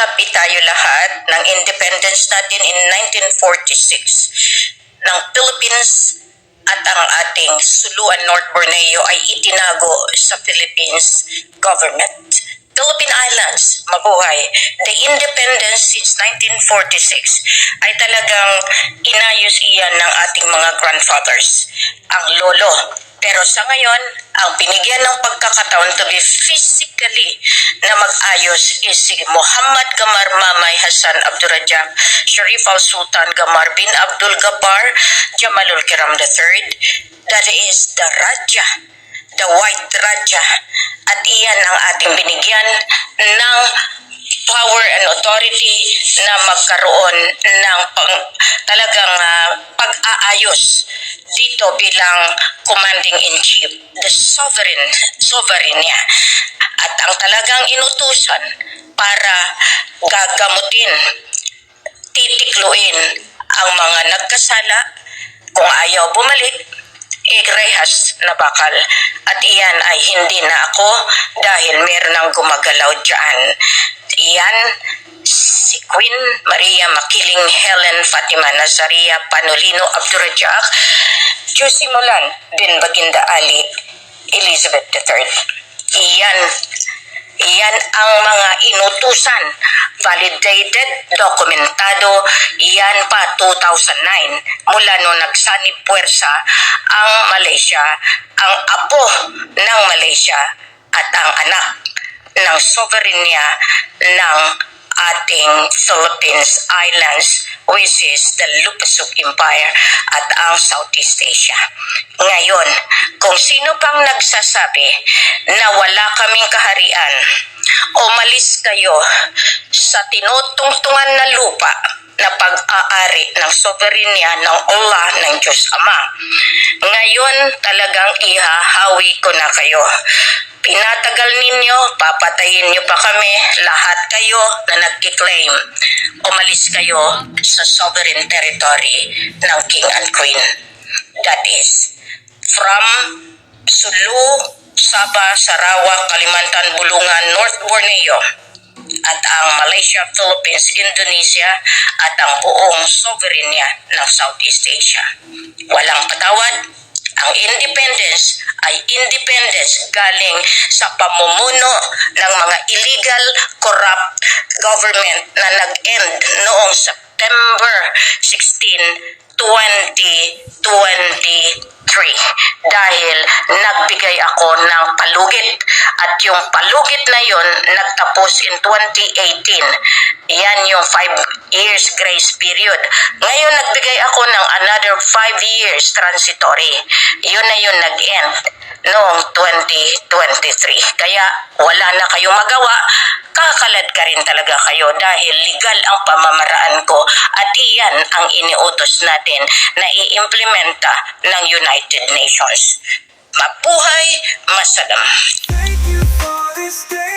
happy tayo lahat ng independence natin in 1946 ng Philippines at ang ating Suluan North Borneo ay itinago sa Philippines government. Philippine Islands, mabuhay. The independence since 1946 ay talagang inayos iyan ng ating mga grandfathers, ang lolo. Pero sa ngayon, ang binigyan ng pagkakataon to be physically na mag-ayos is si Muhammad Gamar Mamay Hassan Abdurrajab, Sharif Al Sultan Gamar bin Abdul Gabbar, Jamalul Kiram III. That is the Raja the White Raja at iyan ang ating binigyan ng power and authority na magkaroon ng pang, talagang ah, pag-aayos dito bilang commanding in chief. The sovereign sovereign niya. At ang talagang inutusan para gagamutin titikluin ang mga nagkasala. Kung ayaw bumalik eh rehas na bakal. At iyan ay hindi na ako dahil meron ng gumagalaw dyan. Iyan si Queen Maria Makiling Helen Fatima Nazaria Panolino Abdurajak Jusimulan bin Baginda Ali Elizabeth III. Iyan Iyan ang mga inutusan, validated, dokumentado, iyan pa 2009 mula nung nagsanib puwersa ang Malaysia, ang apo ng Malaysia at ang anak ng sovereignty ng ating Philippines Islands which is the Lupasuk Empire at ang Southeast Asia. Ngayon, kung sino pang nagsasabi na wala kaming kaharian, umalis kayo sa tinutungtungan na lupa na pag-aari ng soberenya ng Allah ng Diyos Ama. Ngayon talagang ihahawi ko na kayo. Pinatagal ninyo, papatayin niyo pa kami, lahat kayo na nagkiklaim. Umalis kayo sa sovereign territory ng King and Queen. That is, from Sulu, Sabah, Sarawak, Kalimantan, Bulungan, North Borneo, at ang Malaysia, Philippines, Indonesia at ang buong sovereignty ng Southeast Asia. Walang patawad, ang independence ay independence galing sa pamumuno ng mga illegal, corrupt government na nag-end noong September 16, 2023 dahil nagbigay ako at yung palugit na yon nagtapos in 2018 yan yung 5 years grace period. Ngayon nagbigay ako ng another 5 years transitory. Yun na yun nag-end noong 2023 kaya wala na kayong magawa. Kakalad ka rin talaga kayo dahil legal ang pamamaraan ko. At iyan ang iniutos natin na i-implementa ng United Nations. Mabuhay, masalam. mistake.